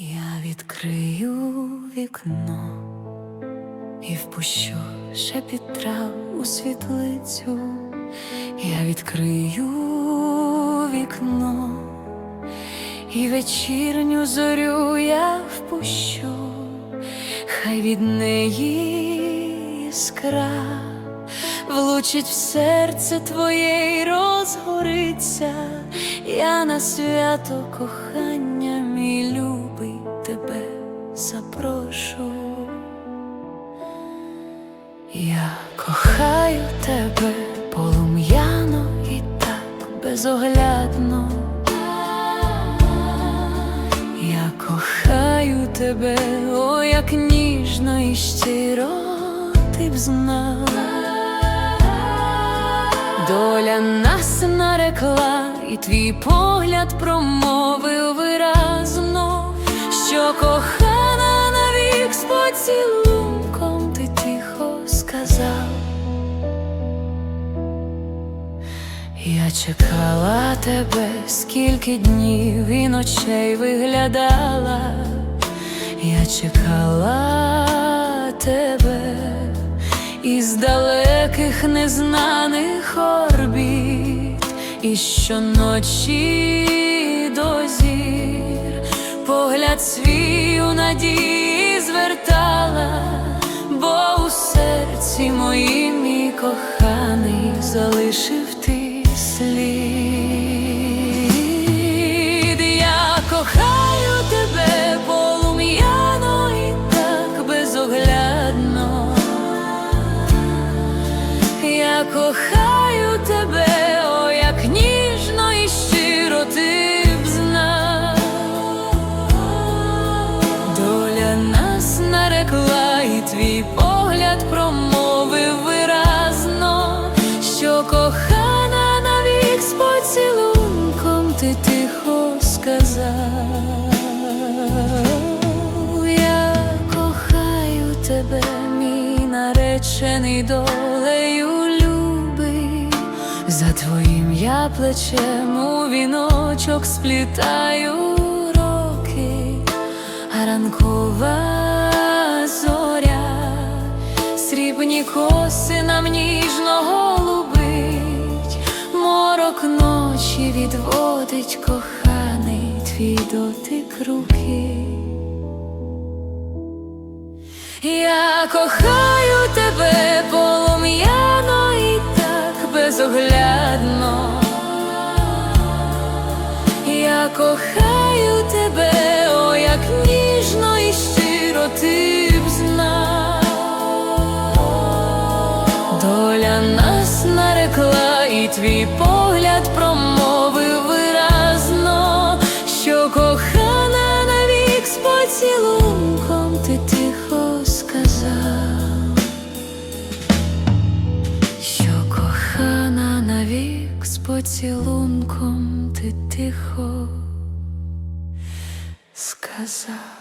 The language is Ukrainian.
Я відкрию вікно і впущу шепіт трав у світлицю. Я відкрию вікно і вечірню зорю я впущу, хай від неї іскра влучить в серце твоє й розгориться. Я на свято кохання, мій Я кохаю тебе полум'яно і так безоглядно. Я кохаю тебе, о, як ніжно і щиро ти б знав. Доля нас нарекла, і твій погляд промовив виразно, що кохана навік з Чекала тебе, скільки днів і ночей виглядала, я чекала тебе із далеких незнаних орбіт, і щоночі до зір погляд свій у надії звертала, бо у серці моїм мій коханий залишив Я кохаю тебе, о, як ніжно і щиро ти б знав. Доля нас нарекла, і твій погляд промовив виразно, що кохана навік з поцілунком ти тихо сказав. Я кохаю тебе, мій наречений долею я плечем у віночок сплітаю роки, а ранкова зоря, срібні коси нам ніжно голубить, морок ночі відводить коханий твій дотик руки. Я кохаю тебе кохаю тебе, о, як ніжно і щиро ти б знав. Доля нас нарекла, і твій погляд промовив виразно, що кохана навік з поцілунком ти тихо сказав, що кохана навік з поцілунком ти тихо сказав.